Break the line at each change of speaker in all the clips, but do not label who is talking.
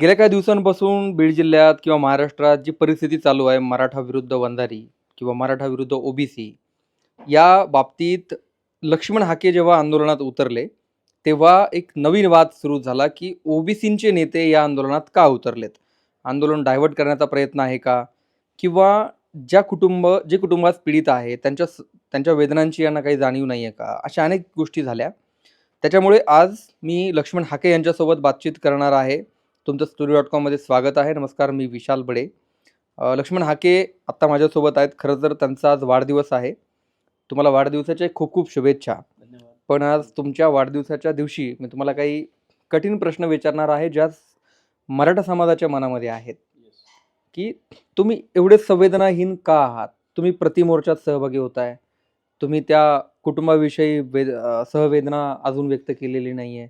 गेल्या काही दिवसांपासून बीड जिल्ह्यात किंवा महाराष्ट्रात जी परिस्थिती चालू आहे मराठा विरुद्ध वंधारी किंवा मराठा विरुद्ध ओबीसी या बाबतीत लक्ष्मण हाके जेव्हा आंदोलनात उतरले तेव्हा एक नवीन वाद सुरू झाला की ओबीसींचे नेते या आंदोलनात का उतरलेत? आंदोलन डायव्हर्ट करण्याचा प्रयत्न आहे का? किंवा ज्या कुटुंब जे कुटुंबात पीडित आहे त्यांच्या स- त्यांच्या वेदनांची यांना काही जाणीव नाही आहे का? अशा अनेक गोष्टी झाल्या. त्याच्यामुळे आज मी लक्ष्मण हाके यांच्यासोबत बातचीत करणार आहे. तुमचं स्टोरी डॉट कॉममध्ये स्वागत आहे. नमस्कार मी विशाल बडे. लक्ष्मण हाके आत्ता माझ्यासोबत आहेत. खरं तर त्यांचा आज वाढदिवस आहे. तुम्हाला वाढदिवसाच्या खूप खूप शुभेच्छा.
धन्यवाद.
पण आज तुमच्या वाढदिवसाच्या दिवशी मी तुम्हाला काही कठीण प्रश्न विचारणार आहे ज्या मराठा समाजाच्या मनामध्ये आहेत. की तुम्ही एवढे संवेदनाहीन का आहात? तुम्ही प्रतिमोर्चात सहभागी होत आहे तुम्ही त्या कुटुंबाविषयी वेद सहवेदना अजून व्यक्त केलेली नाही आहे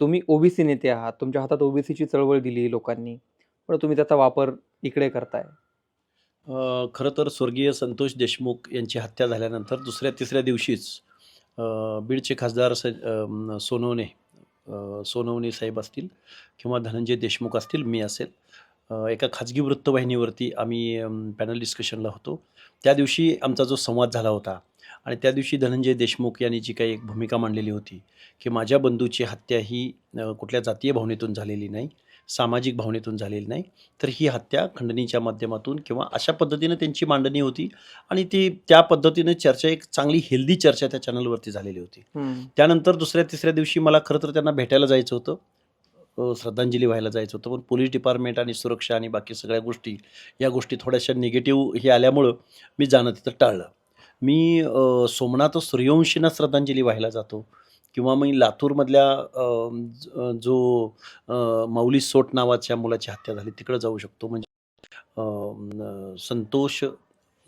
तुम्ही ओबीसी नेते आहात तुमच्या हातात ओबीसीची चळवळ दिली लोकांनी पण तुम्ही त्याचा वापर इकडे करताय.
खरं तर स्वर्गीय संतोष देशमुख यांची हत्या झाल्यानंतर दुसऱ्या तिसऱ्या दिवशीच बीडचे खासदार स सोनवणे सोनवणे साहेब असतील किंवा धनंजय देशमुख असतील मी असेल एका खाजगी वृत्तवाहिनीवरती आम्ही पॅनल डिस्कशनला होतो. त्या दिवशी आमचा जो संवाद झाला होता आणि त्या दिवशी धनंजय देशमुख यांनी जी काही एक भूमिका मांडलेली होती की माझ्या बंधूची हत्या ही कुठल्या जातीय भावनेतून झालेली नाही सामाजिक भावनेतून झालेली नाही तर ही हत्या खंडणीच्या माध्यमातून किंवा अशा पद्धतीनं त्यांची मांडणी होती आणि ती त्या पद्धतीनं चर्चा एक चांगली हेल्दी चर्चा त्या चॅनलवरती झालेली होती. त्यानंतर दुसऱ्या तिसऱ्या दिवशी मला खरं तर त्यांना भेटायला जायचं होतं. श्रद्धांजली व्हायला जायचं होतं. पण पोलीस डिपार्टमेंट आणि सुरक्षा आणि बाकी सगळ्या गोष्टी या गोष्टी थोड्याशा निगेटिव्ह हे आल्यामुळं मी जाणं तिथं टाळलं. मी सोमनाथ सूर्यवंशींना श्रद्धांजली व्हायला जातो किंवा मी लातूरमधल्या जो माऊली सोट नावाच्या मुलाची हत्या झाली तिकडं जाऊ शकतो. म्हणजे संतोष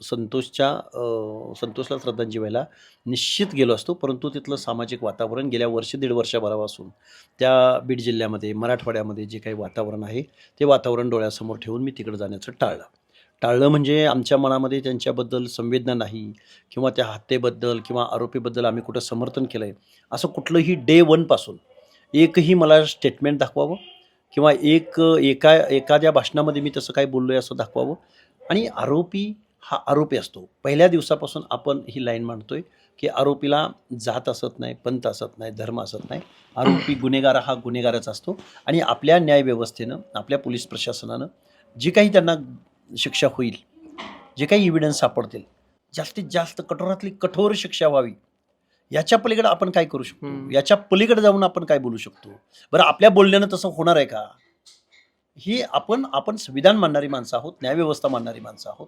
संतोषच्या संतोषला श्रद्धांजली व्हायला निश्चित गेलो असतो. परंतु तिथलं सामाजिक वातावरण गेल्या वर्ष दीड वर्षाभरापासून त्या बीड जिल्ह्यामध्ये मराठवाड्यामध्ये जे काही वातावरण आहे ते वातावरण डोळ्यासमोर ठेवून मी तिकडं जाण्याचं टाळलं. टाळलं म्हणजे आमच्या मनामध्ये त्यांच्याबद्दल संवेदना नाही किंवा त्या हत्येबद्दल किंवा आरोपीबद्दल आम्ही कुठं समर्थन केलं आहे असं कुठलंही डे वनपासून एकही मला स्टेटमेंट दाखवावं किंवा एक एका एखाद्या भाषणामध्ये मी तसं काय बोललो आहे असं दाखवावं. आणि आरोपी हा आरोपी असतो. पहिल्या दिवसापासून आपण ही लाईन मांडतोय की आरोपीला जात असत नाही पंथ असत नाही धर्म असत नाही. आरोपी गुन्हेगार हा गुन्हेगारच असतो. आणि आपल्या न्यायव्यवस्थेनं आपल्या पोलीस प्रशासनानं जी काही त्यांना शिक्षा होईल जे काही इव्हिडन्स सापडतील जास्तीत जास्त कठोरातली कठोर शिक्षा व्हावी. याच्या पलीकडे आपण काय करू शकतो. याच्या पलीकडे जाऊन आपण काय बोलू शकतो? बरं आपल्या बोलण्यानं तसं होणार आहे का? ही आपण आपण संविधान मानणारी माणसं आहोत न्यायव्यवस्था मानणारी माणसं आहोत.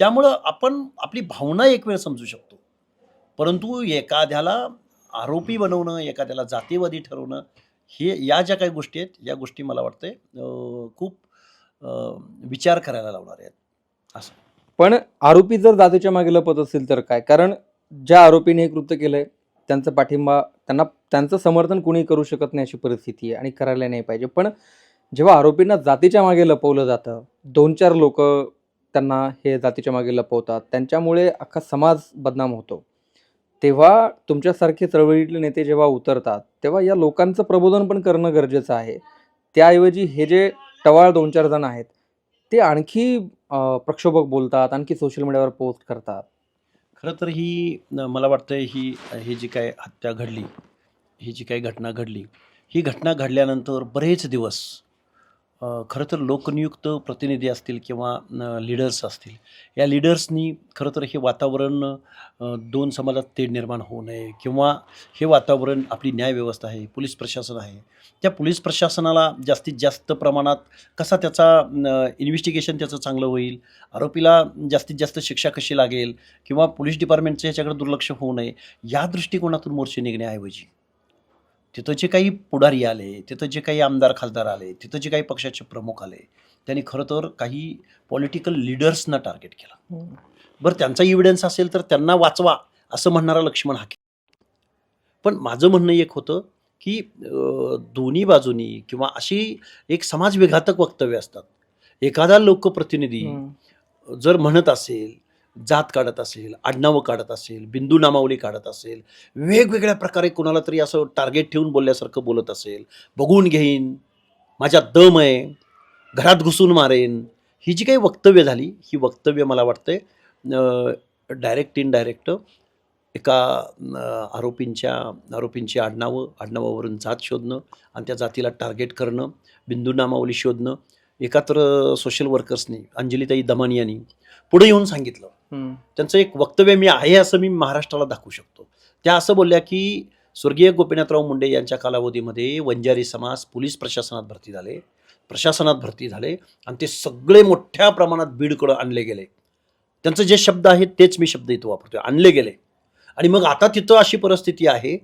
त्यामुळं आपण आपली भावना एक वेळ समजू शकतो. परंतु एखाद्याला आरोपी बनवणं एखाद्याला जातीवादी ठरवणं हे या ज्या काही गोष्टी आहेत या गोष्टी मला वाटते खूप विचार करायला लावणार आहेत. असं.
पण आरोपी जर जातीच्या मागे लपत असेल तर काय? कारण ज्या आरोपीने हे कृत्य केलंय त्यांचा पाठिंबा त्यांना त्यांचं समर्थन कुणी करू शकत नाही अशी परिस्थिती आहे आणि करायला नाही पाहिजे. पण जेव्हा आरोपींना जातीच्या मागे लपवलं जातं दोन चार लोक त्यांना हे जातीच्या मागे लपवतात. त्यांच्यामुळे अख्खा समाज बदनाम होतो. तेव्हा तुमच्यासारखे चळवळीतले नेते जेव्हा उतरतात तेव्हा या लोकांचं प्रबोधन पण करणं गरजेचं आहे. त्याऐवजी हे जे टवाळ दोन चार जण आहेत ते आणखी प्रक्षोभक बोलतात आणखी सोशल मीडियावर पोस्ट करतात.
खरं तर ही मला वाटतं ही ही जी काय हत्या घडली ही जी काही घटना घडली ही घटना घडल्यानंतर बरेच दिवस खरं तर लोकनियुक्त प्रतिनिधी असतील किंवा लीडर्स असतील. या लीडर्सनी खरं तर हे वातावरण दोन समाजात तेढ निर्माण होऊ नये किंवा हे वातावरण आपली न्यायव्यवस्था आहे पोलीस प्रशासन आहे. त्या पोलीस प्रशासनाला जास्तीत जास्त प्रमाणात कसा त्याचा इन्व्हेस्टिगेशन त्याचं चांगलं होईल आरोपीला जास्तीत जास्त शिक्षा कशी लागेल किंवा पोलीस डिपार्टमेंटचं ह्याच्याकडे दुर्लक्ष होऊ नये या दृष्टिकोनातून मोर्चे निघण्याऐवजी. तिथं जे काही पुढारी आले तिथं जे काही आमदार खासदार आले तिथं जे काही पक्षाचे प्रमुख आले त्यांनी खरं तर काही पॉलिटिकल लिडर्सना टार्गेट केलं. बरं त्यांचा इव्हिडन्स असेल तर त्यांना वाचवा असं म्हणणारा लक्ष्मण हाके. पण माझं म्हणणं एक होतं की दोन्ही बाजूनी किंवा अशी एक समाज विघातक वक्तव्य असतात. एखादा लोकप्रतिनिधी जर म्हणत असेल जात काढत असेल आडनावं काढत असेल बिंदू नामावली काढत असेल वेगवेगळ्या प्रकारे कोणाला तरी असं टार्गेट ठेवून बोलल्यासारखं बोलत असेल बघून घेईन माझ्या दम आहे घरात घुसून मारेन ही जी काही वक्तव्य झाली ही वक्तव्य मला वाटतंय डायरेक्ट इन डायरेक्ट एका आरोपींच्या आरोपींची आडनावं आडनावावरून जात शोधणं आणि त्या जातीला टार्गेट करणं बिंदू नामावली शोधणं एका तर सोशल वर्कर्सनी अंजलीताई दमानी यांनी पुढे येऊन सांगितलं. त्यांचं एक वक्तव्य मी आहे असं मी महाराष्ट्राला दाखवू शकतो. त्या असं बोलल्या की स्वर्गीय गोपीनाथराव मुंडे यांच्या कालावधीमध्ये वंजारी समाज पोलीस प्रशासनात भरती झाले. प्रशासनात भरती झाले आणि ते सगळे मोठ्या प्रमाणात बीडकडं आणले गेले. त्यांचं जे शब्द आहेत तेच मी शब्द इथं वापरतोय. आणले गेले. आणि मग आता तिथं अशी परिस्थिती आहे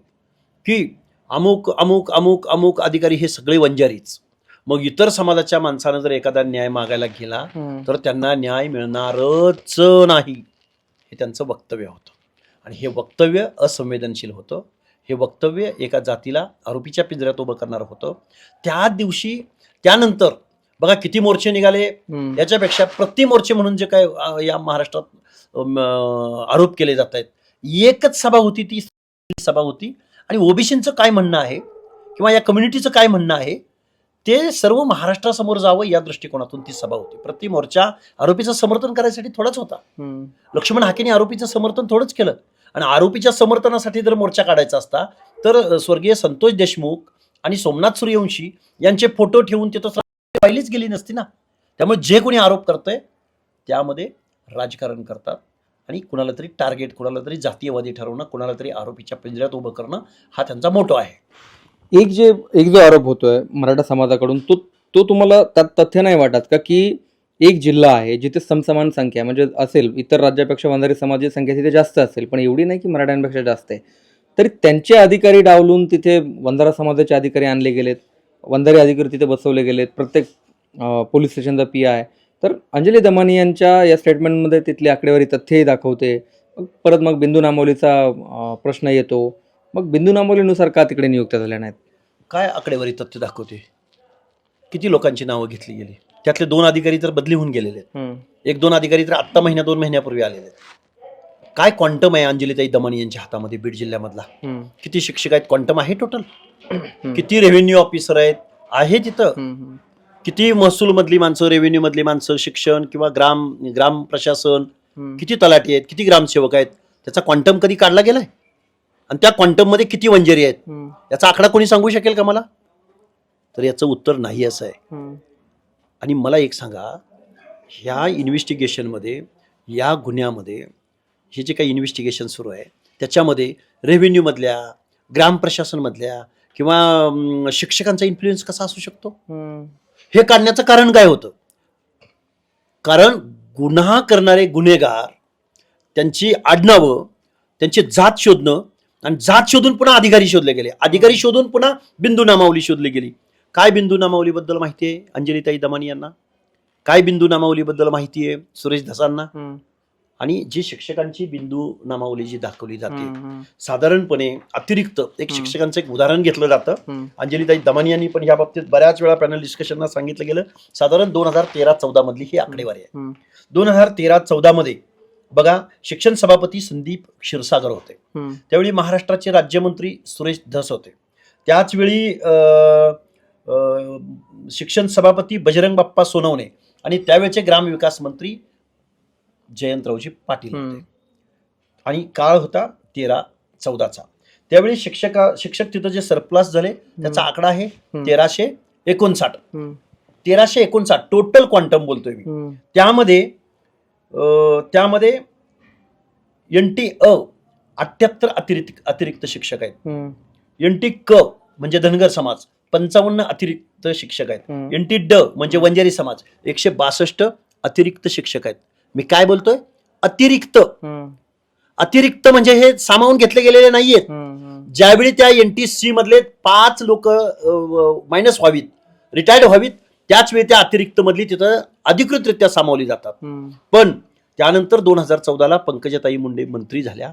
की अमुक अमुक अमुक अमुक अधिकारी हे सगळे वंजारीच. मग इतर समाजाच्या माणसानं जर एखादा न्याय मागायला गेला. तर त्यांना न्याय मिळणारच नाही हे त्यांचं वक्तव्य होतं. आणि हे वक्तव्य असंवेदनशील होतं. हे वक्तव्य एका जातीला आरोपीच्या पिंजऱ्यात उभं करणारं होतं. त्या दिवशी त्यानंतर बघा किती मोर्चे निघाले. याच्यापेक्षा प्रति मोर्चे म्हणून जे काय या महाराष्ट्रात आरोप केले जात आहेत. एकच सभा होती ती सभा होती. आणि ओबीसींचं काय म्हणणं आहे? किंवा या कम्युनिटीचं काय म्हणणं आहे? ते सर्व महाराष्ट्रासमोर जावं या दृष्टिकोनातून ती सभा होती. प्रति मोर्चा आरोपीचं समर्थन करायसाठी थोडाच होता. लक्ष्मण हाकेने आरोपीचं समर्थन थोडंच केलं. आणि आरोपीच्या समर्थनासाठी जर मोर्चा काढायचा असता तर स्वर्गीय संतोष देशमुख आणि सोमनाथ सूर्यवंशी यांचे फोटो ठेवून तिथं पाहिलीच गेली नसती ना. त्यामुळे जे कोणी आरोप करतंय त्यामध्ये राजकारण करतात आणि कुणाला तरी टार्गेट कुणाला तरी जातीयवादी ठरवणं कुणाला तरी आरोपीच्या पिंजऱ्यात उभं करणं हा त्यांचा मोठो आहे.
एक जे एक जो आरोप होतोय मराठा समाजाकडून तो तो तुम्हाला त्यात तथ्य नाही वाटत का की एक जिल्हा आहे जिथे समसमान संख्या म्हणजे असेल इतर राज्यापेक्षा वंजारी समाजाची संख्या तिथे जास्त असेल पण एवढी नाही की मराठ्यांपेक्षा जास्त आहे. तरी त्यांचे अधिकारी डावलून तिथे वंजारा समाजाचे अधिकारी आणले गेलेत वंजारी अधिकारी तिथे बसवले गेलेत प्रत्येक पोलीस स्टेशनचा पी आय तर अंजली दमानी यांच्या या स्टेटमेंटमध्ये तिथली आकडेवारी तथ्यही दाखवते. परत मग बिंदू नामोलीचा प्रश्न येतो. मग बिंदू नामोलीनुसार का तिकडे नियुक्त्या झाल्या नाहीत?
काय आकडेवारी तथ्य दाखवते? किती लोकांची नावं घेतली गेली? त्यातले दोन अधिकारी तर बदली होऊन गेलेले आहेत. एक दोन अधिकारी तर आत्ता महिन्या दोन महिन्यापूर्वी आलेले आहेत. काय क्वांटम आहे अंजलीताई दमानी यांच्या हातामध्ये बीड जिल्ह्यामधला?
हम्म.
किती शिक्षक आहेत? क्वांटम आहे टोटल. किती रेव्हेन्यू ऑफिसर आहेत? आहे तिथं?
हम्म.
किती महसूल मधली माणसं रेव्हेन्यू मधली माणसं शिक्षण किंवा ग्राम ग्राम प्रशासन?
हम्म.
किती तलाठी आहेत? किती ग्रामसेवक आहेत? त्याचा क्वांटम कधी काढला गेलाय? आणि त्या क्वांटममध्ये किती वंजेरी आहेत. याचा आकडा कोणी सांगू शकेल का मला तर याचं उत्तर नाही असं आहे. आणि मला एक सांगा ह्या इन्व्हेस्टिगेशनमध्ये या गुन्ह्यामध्ये हे जे काही इन्व्हेस्टिगेशन सुरू आहे त्याच्यामध्ये रेव्हेन्यूमधल्या ग्रामप्रशासनमधल्या किंवा अं, शिक्षकांचा इन्फ्लुएन्स कसा असू शकतो. हे काढण्याचं कारण काय होतं कारण गुन्हा करणारे गुन्हेगार त्यांची आडनावं त्यांची जात शोधणं आणि जात शोधून पुन्हा अधिकारी शोधले गेले अधिकारी शोधून पुन्हा बिंदू नामावली शोधली गेली काय बिंदू नामावलीबद्दल माहिती आहे अंजलीताई दमानी यांना काय बिंदू नामावलीबद्दल माहिती आहे सुरेश धसांना. आणि जी शिक्षकांची बिंदू नामावली जी दाखवली जाते. साधारणपणे अतिरिक्त एक. शिक्षकांचं एक उदाहरण घेतलं जातं. अंजलीताई दमानी यांनी पण या बाबतीत बऱ्याच वेळा पॅनल डिस्कशनला सांगितलं गेलं साधारण दोन हजार तेरा चौदा मधली ही आकडेवारी आहे. दोन हजार तेरा चौदा मध्ये बघा शिक्षण सभापती संदीप क्षीरसागर होते. त्यावेळी महाराष्ट्राचे राज्यमंत्री सुरेश धस होते त्याच वेळी शिक्षण सभापती बजरंग बाप्पा सोनवणे आणि त्यावेळेचे ग्रामविकास मंत्री जयंतरावजी पाटील. होते आणि काळ होता तेरा चौदाचा त्यावेळी शिक्षका शिक्षक तिथं जे सरप्लस झाले त्याचा आकडा आहे. तेराशे एकोणसाठ. तेराशे एकोणसाठ टोटल क्वांटम बोलतोय मी. त्यामध्ये त्यामध्ये एन टी अ अठ्याहत्तर अतिरिक्त अतिरिक्त शिक्षक आहेत. एन टी क म्हणजे धनगर समाज पंचावन्न अतिरिक्त शिक्षक आहेत. एन टी ड म्हणजे वंजारी समाज एकशे बासष्ट अतिरिक्त शिक्षक आहेत मी काय बोलतोय अतिरिक्त. अतिरिक्त म्हणजे हे सामावून घेतले गेलेले नाहीयेत. ज्यावेळी त्या एन टी सी मधले पाच लोक मायनस व्हावीत रिटायर्ड व्हावीत त्याच वेळी त्या अतिरिक्त मधली तिथं अधिकृतरित्या सामावली जातात. पण त्यानंतर दोन हजार चौदाला पंकजाताई मुंडे मंत्री झाल्या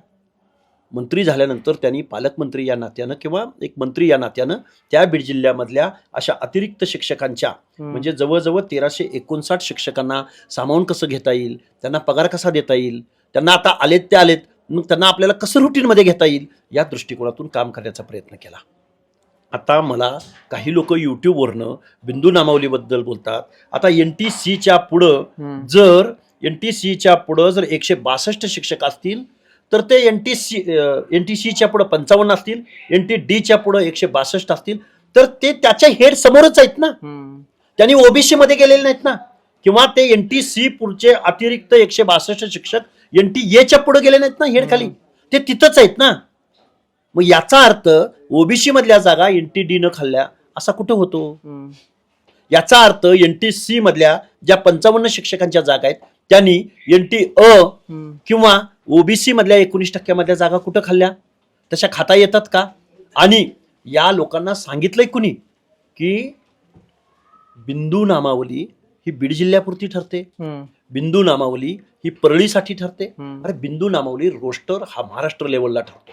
मंत्री झाल्यानंतर त्यांनी पालकमंत्री या नात्यानं किंवा एक मंत्री या नात्यानं त्या बीड जिल्ह्यामधल्या अशा अतिरिक्त शिक्षकांच्या. म्हणजे जवळजवळ तेराशे एकोणसाठ शिक्षकांना सामावून कसं घेता येईल त्यांना पगार कसा देता येईल त्यांना आता आलेत ते आलेत मग त्यांना आपल्याला कसं रुटीनमध्ये घेता येईल या दृष्टिकोनातून काम करण्याचा प्रयत्न केला आता मला काही लोक यूट्यूबवरनं बिंदू नामावलीबद्दल बोलतात. आता एन टी सीच्या पुढं. जर एन टी सीच्या पुढं जर एकशे बासष्ट शिक्षक असतील तर ते N T C N T सीच्या पुढं पंचावन्न असतील एन टी डीच्या पुढं एकशे बासष्ट असतील तर ते त्याच्या हेड समोरच आहेत ना. त्यांनी ओबीसी मध्ये गेलेले नाहीत ना. किंवा ते एन टी सी पुढचे अतिरिक्त एकशे बासष्ट शिक्षक एन टी एच्या पुढे गेले नाहीत ना हेड खाली. ते तिथंच आहेत ना. मग याचा अर्थ ओबीसी मधल्या जागा एन टी डी न खाल्ल्या असा कुठं होतो. याचा अर्थ एन टी सी मधल्या ज्या पंचावन्न शिक्षकांच्या जागा आहेत त्यांनी एन टी अ. किंवा ओबीसी मधल्या एकोणीस टक्क्यामधल्या जागा कुठं खाल्ल्या तशा खाता येतात का आणि या लोकांना सांगितलंय कुणी की बिंदू नामावली ही बीड जिल्ह्यापुरती ठरते. बिंदू नामावली ही परळीसाठी ठरते. अरे बिंदू नामावली रोस्टर हा महाराष्ट्र लेवलला ठरतो.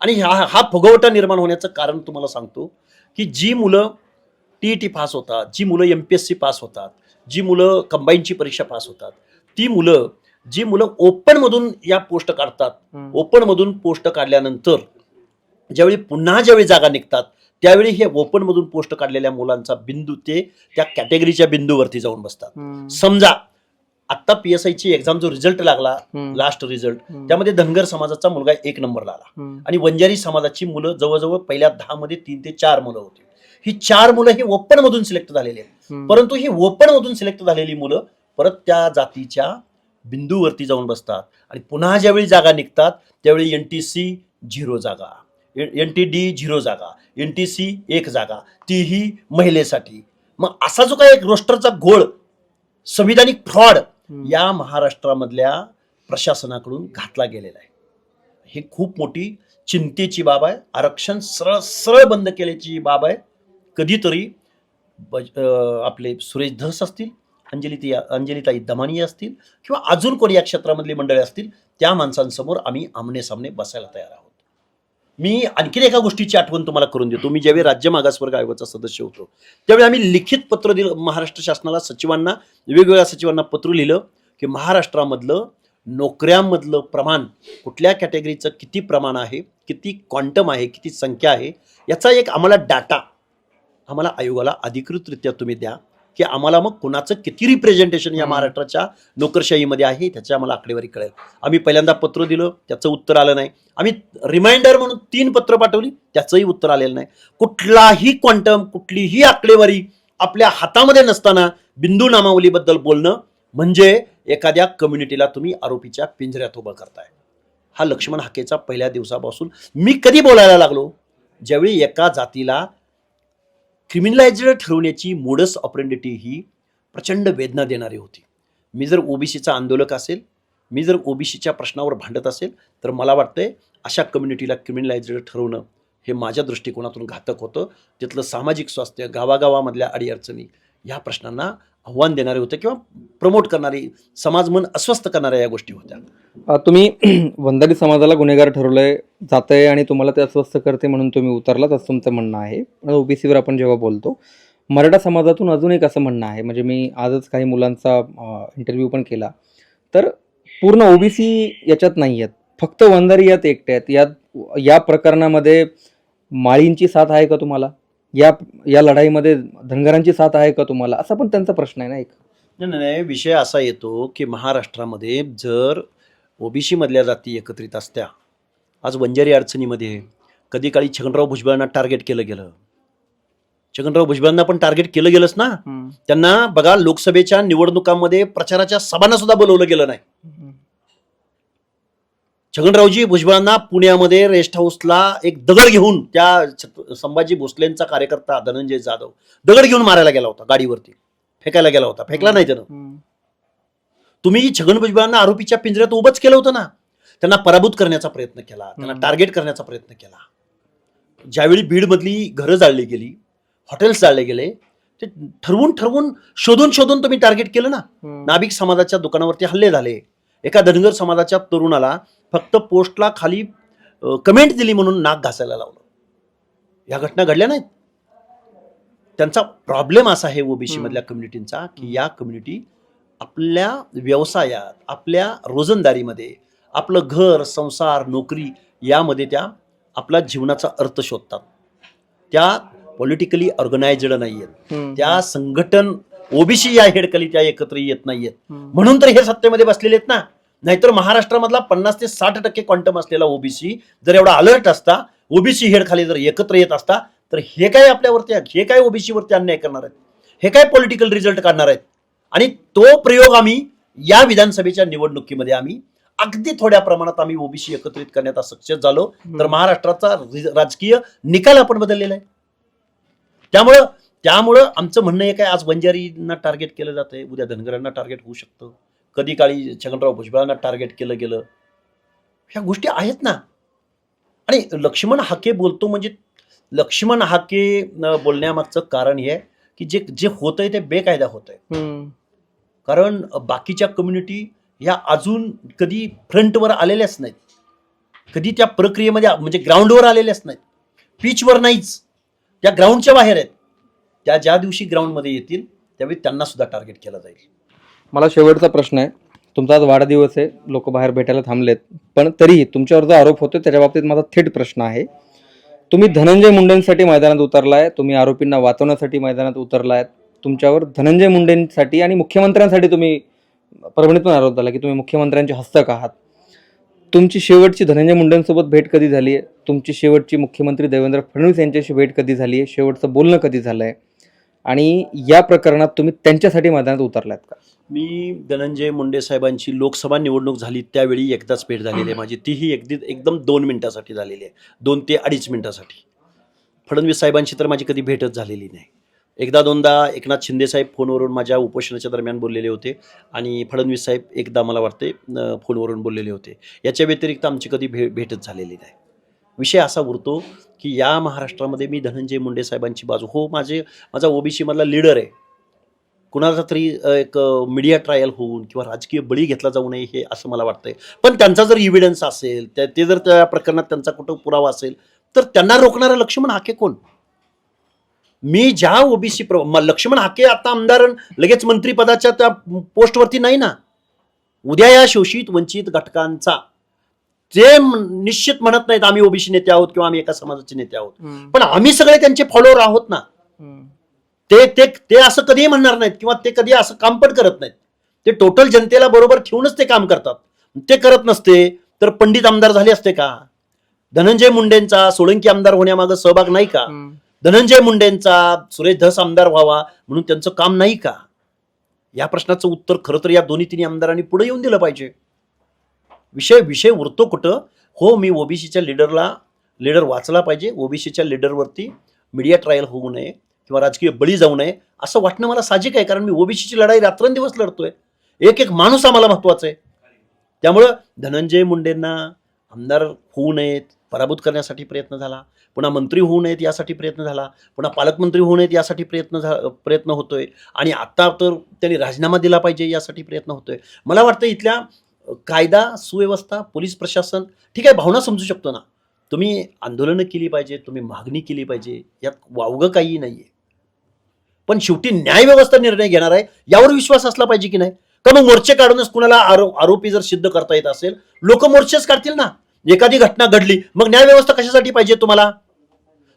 आणि हा हा फुगवटा निर्माण होण्याचं कारण तुम्हाला सांगतो की जी मुलं टी टी पास होतात जी मुलं M P S C pass होतात जी मुलं कंबाईनची परीक्षा पास होतात ती मुलं जी मुलं ओपनमधून या पोस्ट काढतात. ओपनमधून पोस्ट काढल्यानंतर ज्यावेळी पुन्हा ज्यावेळी जागा निघतात त्यावेळी हे ओपनमधून पोस्ट काढलेल्या मुलांचा बिंदू ते त्या कॅटेगरीच्या बिंदूवरती जाऊन बसतात. समजा आत्ता पी एस आयची एक्झाम जो रिझल्ट लागला. Last result. त्यामध्ये धनगर समाजाचा मुलगा एक नंबरला आला. आणि वंजारी समाजाची मुलं जवळजवळ पहिल्या दहा मध्ये तीन ते चार मुलं होती ही चार मुलं ही ओपन मधून सिलेक्ट झालेली आहेत. परंतु ही ओपन मधून सिलेक्ट झालेली मुलं परत त्या जातीच्या बिंदूवरती जाऊन बसतात आणि पुन्हा ज्यावेळी जागा निघतात त्यावेळी एन टी सी झिरो जागा एन टी डी झिरो जागा एन टी सी एक जागा तीही महिलेसाठी मग असा जो काही एक रोस्टरचा घोळ संविधानिक फ्रॉड. या महाराष्ट्रामधल्या प्रशासनाकडून घातला गेलेला आहे. हे खूप मोठी चिंतेची बाब आहे. आरक्षण सरळ सरळ बंद केल्याची बाब आहे. कधीतरी बज- आपले सुरेश धस असतील अंजली अंजलिताई दमानी असतील किंवा अजून कोणी या क्षेत्रामधली मंडळी असतील त्या माणसांसमोर आम्ही आमने सामने बसायला तयार आहोत. मी आणखीन एका गोष्टीची आठवण तुम्हाला करून देतो. मी ज्यावेळी राज्य मागासवर्ग आयोगाचा सदस्य होतो त्यावेळी आम्ही लिखित पत्र दिलं. महाराष्ट्र शासनाला सचिवांना वेगवेगळ्या सचिवांना पत्र लिहिलं की महाराष्ट्रामधलं नोकऱ्यांमधलं प्रमाण कुठल्या कॅटेगरीचं किती प्रमाण आहे किती क्वांटम आहे किती संख्या आहे याचा एक आम्हाला डाटा आम्हाला आयोगाला अधिकृतरित्या तुम्ही द्या. की आम्हाला मग कुणाचं किती रिप्रेझेंटेशन या. महाराष्ट्राच्या नोकरशाहीमध्ये आहे त्याची आम्हाला आकडेवारी कळेल. आम्ही पहिल्यांदा पत्र दिलं त्याचं उत्तर आलं नाही. आम्ही रिमाइंडर म्हणून तीन पत्र पाठवली त्याचंही उत्तर आलेलं नाही. कुठलाही क्वांटम कुठलीही आकडेवारी आपल्या हातामध्ये नसताना बिंदू नामावलीबद्दल बोलणं म्हणजे एखाद्या कम्युनिटीला तुम्ही आरोपीच्या पिंजऱ्यात उभं करताय. हा लक्ष्मण हाकेचा पहिल्या दिवसापासून मी कधी बोलायला लागलो? ज्यावेळी एका जातीला क्रिमिनलायझड ठरवण्याची मोडस ऑपरेंडिटी ही प्रचंड वेदना देणारी होती. मी जर ओबीसीचा आंदोलक असेल मी जर ओबीसीच्या प्रश्नावर भांडत असेल तर मला वाटतंय अशा कम्युनिटीला क्रिमिनलायझड ठरवणं हे माझ्या दृष्टिकोनातून घातक होतं. तिथलं सामाजिक स्वास्थ्य गावागावामधल्या अडीअडचणी ह्या प्रश्नांना आव्हान देणारे होते किंवा प्रमोट करणारी समाज मन अस्वस्थ करणाऱ्या या गोष्टी होत्या.
तुम्ही वंदारी समाजाला गुन्हेगार ठरवलंय आहे आणि तुम्हाला ते अस्वस्थ करते म्हणून तुम्ही उतरलाच असं तुमचं म्हणणं आहे. ओबीसीवर आपण जेव्हा बोलतो मराठा समाजातून अजून एक असं म्हणणं आहे. म्हणजे मी आजच काही मुलांचा इंटरव्ह्यू पण केला. तर पूर्ण ओबीसी याच्यात नाही आहेत. फक्त वंदारी यात एकटे आहेत. यात या प्रकरणामध्ये माळींची साथ आहे का तुम्हाला? या या लढाईमध्ये धनगरांची साथ आहे का तुम्हाला? असा पण त्यांचा प्रश्न आहे ना एक?
नाही नाही, नाही. विषय असा येतो की महाराष्ट्रामध्ये जर ओबीसी मधल्या जाती एकत्रित असत्या. आज वंजारी अडचणीमध्ये कधी काळी छगनराव भुजबळांना टार्गेट केलं गेलं. छगनराव भुजबळांना पण टार्गेट केलं गेलंच ना? त्यांना बघा लोकसभेच्या निवडणुकांमध्ये प्रचाराच्या सभांना सुद्धा बोलवलं गेलं नाही. छगनरावजी भुजबळांना पुण्यामध्ये रेस्ट हाऊसला एक दगड घेऊन त्या संभाजी भोसलेंचा कार्यकर्ता धनंजय जाधव दगड घेऊन मारायला गेला होता गाडीवरती. फेकायला गेला होता. फेकला नाही त्यानं. तुम्ही छगन भुजबळांना आरोपीच्या पिंजऱ्यात उभंच केलं होतं ना. त्यांना पराभूत करण्याचा प्रयत्न केला. त्यांना. टार्गेट करण्याचा प्रयत्न केला. ज्यावेळी बीडमधली घरं जाळली गेली हॉटेल्स जाळले गेले ते ठरवून ठरवून शोधून शोधून तुम्ही टार्गेट केलं ना. नाभिक समाजाच्या दुकानावरती हल्ले झाले. एका धनगर समाजाच्या तरुणाला फक्त पोस्टला खाली कमेंट दिली म्हणून नाक घासायला लावलं. या घटना घडल्या नाहीत. त्यांचा प्रॉब्लेम असा आहे ओबीसी. मधल्या कम्युनिटींचा की या कम्युनिटी आपल्या व्यवसायात आपल्या रोजंदारीमध्ये आपलं घर संसार नोकरी यामध्ये त्या आपला जीवनाचा अर्थ शोधतात. त्या पॉलिटिकली ऑर्गनायझड नाही आहेत. त्या संघटन ओबीसी या हेडकली त्या एकत्र येत नाहीयेत. म्हणून तर हे सत्तेमध्ये बसलेले आहेत ना. नाहीतर महाराष्ट्रामधला पन्नास ते साठ टक्के क्वांटम असलेला ओबीसी जर एवढा अलर्ट असता ओबीसी हेड खाली जर एकत्र येत असता तर हे काय आपल्यावरती हे काय ओबीसी वरती अन्याय करणार आहेत? हे काय पॉलिटिकल रिझल्ट काढणार आहेत? आणि तो प्रयोग आम्ही या विधानसभेच्या निवडणुकीमध्ये आम्ही अगदी थोड्या प्रमाणात आम्ही ओबीसी एकत्रित करण्यात सक्सेस झालो. तर महाराष्ट्राचा राजकीय निकाल आपण बदललेला आहे. त्यामुळं त्यामुळं आमचं म्हणणं एक आहे आज बंजारींना टार्गेट केलं जातंय उद्या धनगरांना टार्गेट होऊ शकतं. कधी काळी छगनराव भुजबळांना टार्गेट केलं गेलं. ह्या गोष्टी आहेत ना. आणि लक्ष्मण हाके बोलतो म्हणजे लक्ष्मण हाके बोलण्यामागचं कारण हे आहे की जे जे होतंय ते बेकायदा होतंय. कारण बाकीच्या कम्युनिटी ह्या अजून कधी फ्रंटवर आलेल्याच नाहीत. कधी त्या प्रक्रियेमध्ये म्हणजे ग्राउंडवर आलेल्याच नाहीत. पीचवर नाहीच. त्या ग्राउंडच्या बाहेर आहेत. त्या ज्या दिवशी ग्राउंडमध्ये येतील त्यावेळी त्यांना सुद्धा टार्गेट केलं जाईल.
मला शेवटचा प्रश्न आहे. तुमचा आज वाढदिवस आहे. लोक बाहेर भेटायला थांबलेत. पण तरीही तुमच्यावर जो आरोप होतो त्याच्या बाबतीत माझा थेट प्रश्न आहे. तुम्ही धनंजय मुंडेंसाठी मैदानात उतरलाय. तुम्ही आरोपींना वाचवण्यासाठी मैदानात उतरलाय तुमच्यावर धनंजय मुंडेंसाठी आणि मुख्यमंत्र्यांसाठी तुम्ही परभणीतून आरोप झाला की तुम्ही मुख्यमंत्र्यांचे हस्तक आहात. तुमची शेवटची धनंजय मुंडेंसोबत भेट कधी झाली आहे? तुमची शेवटची मुख्यमंत्री देवेंद्र फडणवीस यांच्याशी भेट कधी झाली आहे? शेवटचं बोलणं कधी झालं आहे आणि या प्रकरणात तुम्ही त्यांच्यासाठी मैदानात उतरलात का?
मी धनंजय मुंडे साहेबांची लोकसभा निवडणूक झाली त्यावेळी एकदाच भेट झालेली आहे माझी. तीही अगदी एकदम दोन मिनिटासाठी झालेली आहे. दोन ते अडीच मिनिटासाठी. फडणवीस साहेबांची तर माझी कधी भेटच झालेली नाही. एकदा दोनदा एकनाथ शिंदे साहेब फोनवरून माझ्या उपोषणाच्या दरम्यान बोललेले होते आणि फडणवीस साहेब एकदा मला वाटते फोनवरून बोललेले होते. याच्या व्यतिरिक्त आमची कधी भे भेटच झालेली नाही. विषय असा उरतो की या महाराष्ट्रामध्ये मी धनंजय मुंडे साहेबांची बाजू हो माझे माझा ओबीसीमधला लीडर आहे. कुणाचा तरी एक मीडिया ट्रायल होऊन किंवा राजकीय बळी घेतला जाऊ नये हे असं मला वाटतंय. पण त्यांचा जर इव्हिडन्स असेल त्या ते जर त्या प्रकरणात त्यांचा कुठं पुरावा असेल तर त्यांना रोखणारं लक्ष्मण हाके कोण? मी ज्या ओबीसी प्र लक्ष्मण हाके आता आमदार लगेच मंत्रीपदाच्या त्या पोस्टवरती नाही ना. उद्या या शोषित वंचित घटकांचा. ते निश्चित म्हणत नाहीत आम्ही ओबीसी नेते आहोत किंवा आम्ही एका समाजाचे नेते आहोत. पण आम्ही सगळे त्यांचे फॉलोअर आहोत ना. ते ते ते असं कधीही म्हणणार नाहीत किंवा ते कधी असं काम पण करत नाहीत. ते टोटल जनतेला बरोबर ठेवूनच ते काम करतात. ते करत नसते तर पंडित आमदार झाले असते का? धनंजय मुंडेंचा सोळंकी आमदार होण्यामागं सहभाग नाही का? धनंजय मुंडेंचा सुरेश धस आमदार व्हावा म्हणून त्यांचं काम नाही का? या प्रश्नाचं उत्तर खरं तर या दोन्ही तिन्ही आमदारांनी पुढे येऊन दिलं पाहिजे. विषय विषय उरतो कुठं? हो मी ओबीसीच्या लिडरला लिडर वाचला पाहिजे. ओबीसीच्या लिडरवरती मीडिया ट्रायल होऊ नये किंवा राजकीय बळी जाऊ नये असं वाटणं मला साहजिक आहे कारण मी ओबीसीची लढाई रात्रंदिवस लढतोय. एक एक माणूस आम्हाला महत्त्वाचा आहे. त्यामुळं धनंजय मुंडेंना आमदार होऊ नयेत पराभूत करण्यासाठी प्रयत्न झाला. पुन्हा मंत्री होऊ नयेत यासाठी प्रयत्न झाला पुन्हा पालकमंत्री होऊ नयेत यासाठी प्रयत्न झा प्रयत्न होतोय आणि आता तर त्यांनी राजीनामा दिला पाहिजे यासाठी प्रयत्न होतोय. मला वाटतं इथल्या कायदा सुव्यवस्था पोलीस प्रशासन ठीक आहे भावना समजू शकतो ना. तुम्ही आंदोलनं केली पाहिजे तुम्ही मागणी केली पाहिजे यात वावगं काही नाही आहे पण शेवटी न्यायव्यवस्था निर्णय घेणार आहे यावर विश्वास असला पाहिजे की नाही? का मग मोर्चे काढूनच कुणाला आरो आरोपी जर सिद्ध करता येत असेल लोक मोर्चेच काढतील ना. एखादी घटना घडली मग न्यायव्यवस्था कशासाठी पाहिजे तुम्हाला?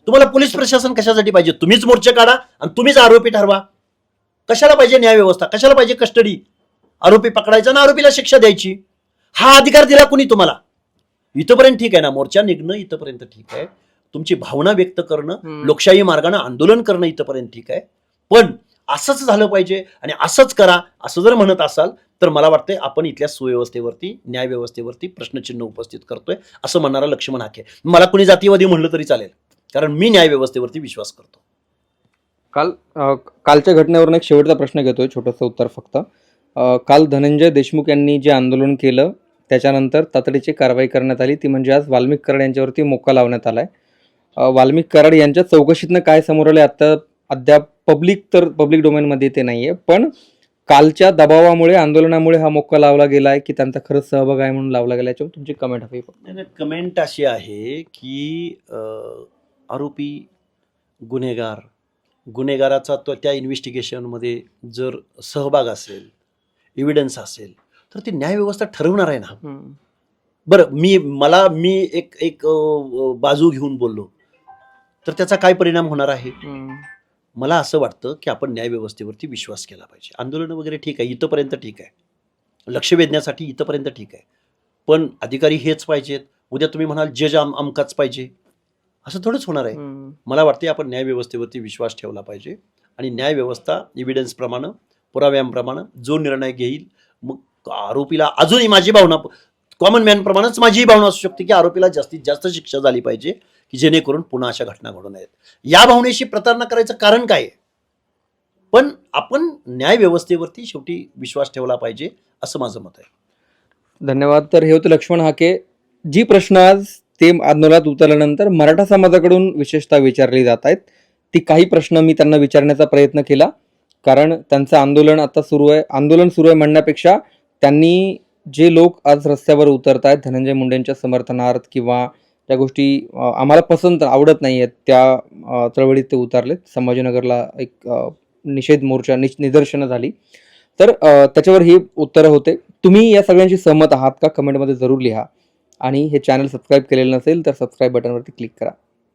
तुम्हाला पोलीस प्रशासन कशासाठी पाहिजे? तुम्हीच मोर्चे काढा आणि तुम्हीच आरोपी ठरवा. कशाला पाहिजे न्यायव्यवस्था कशाला पाहिजे कस्टडी? आरोपी पकडायचा ना आरोपीला शिक्षा द्यायची. हा अधिकार दिला कुणी तुम्हाला? इथपर्यंत ठीक आहे ना? मोर्चा निघणं इथपर्यंत ठीक आहे. तुमची भावना व्यक्त करणं. लोकशाही मार्गाने आंदोलन करणं इथपर्यंत ठीक आहे. पण असंच झालं पाहिजे आणि असंच करा. असं जर म्हणत असाल तर मला वाटतंय आपण इथल्या सुव्यवस्थेवरती न्यायव्यवस्थेवरती प्रश्नचिन्ह उपस्थित करतोय असं म्हणणारा लक्ष्मण हाके. मला कुणी जातीवादी म्हणलं तरी चालेल. कारण मी न्यायव्यवस्थेवरती विश्वास करतो.
काल अ, कालच्या घटनेवरून एक शेवटचा प्रश्न घेतोय छोटंसं उत्तर फक्त. अ, काल धनंजय देशमुख यांनी जे आंदोलन केलं त्याच्यानंतर तातडीची कारवाई करण्यात आली. ती म्हणजे आज वाल्मिक कराड यांच्यावरती मोका लावण्यात आलाय. अ, वाल्मिक कराड यांच्या चौकशीतनं काय समोर आले आता अद्याप पब्लिक तर पब्लिक डोमेनमध्ये ते नाहीये. पण कालच्या दबावामुळे आंदोलनामुळे हा मोका लावला गेला आहे की त्यांचा खरंच सहभाग आहे म्हणून लावला गेला याच्यावर तुमची कमेंट हवी.
कमेंट अशी आहे की अं, आरोपी गुन्हेगार. गुन्हेगाराचा तो त्या इन्व्हेस्टिगेशनमध्ये जर सहभाग असेल एव्हिडन्स असेल तर ती न्यायव्यवस्था ठरवणार आहे ना. बरं मी मला मी एक एक बाजू घेऊन बोललो तर त्याचा काय परिणाम होणार आहे. मला असं वाटतं की आपण न्यायव्यवस्थेवरती विश्वास केला पाहिजे. आंदोलनं वगैरे ठीक आहे इथंपर्यंत ठीक आहे. लक्ष वेधण्यासाठी इथंपर्यंत ठीक आहे. पण अधिकारी हेच पाहिजेत. उद्या तुम्ही म्हणाल जज आम अमकाच पाहिजे. असं थोडंच होणार आहे. मला वाटते आपण न्यायव्यवस्थेवरती विश्वास ठेवला पाहिजे आणि न्यायव्यवस्था इव्हिडन्सप्रमाणे पुराव्यांप्रमाणे जो निर्णय घेईल मग आरोपीला अजूनही माझी भावना कॉमन मॅनप्रमाणेच माझीही भावना असू शकते की आरोपीला जास्तीत जास्त शिक्षा झाली पाहिजे की जेणेकरून पुन्हा अशा घटना घडू नयेत. या भावनेशी प्रतारणा करायचं कारण काय आहे? पण आपण न्यायव्यवस्थेवरती शेवटी विश्वास ठेवला पाहिजे असं माझं मत आहे.
धन्यवाद. तर हे होते लक्ष्मण हाके. जी प्रश्न आज ते आंदोलनात उतरल्यानंतर मराठा समाजाकडून विशेषतः विचारली जात आहेत. ती काही प्रश्न मी त्यांना विचारण्याचा प्रयत्न केला. कारण त्यांचं आंदोलन आता सुरू आहे. आंदोलन सुरू आहे म्हणण्यापेक्षा त्यांनी जे लोक आज रस्त्यावर उतरत आहेत धनंजय मुंडेंच्या समर्थनार्थ किंवा त्या गोष्टी आम्हाला पसंत आवडत नाही आहेत त्या चळवळीत ते उतरलेत. संभाजीनगरला एक निषेध मोर्चा निश निदर्शनं झाली. तर त्याच्यावर ही उत्तरं होते. तुम्ही या सगळ्यांशी सहमत आहात का? कमेंटमध्ये जरूर लिहा. आणि हे चॅनल सबस्क्राईब केलेलं नसेल तर सबस्क्राईब बटनवरती क्लिक करा.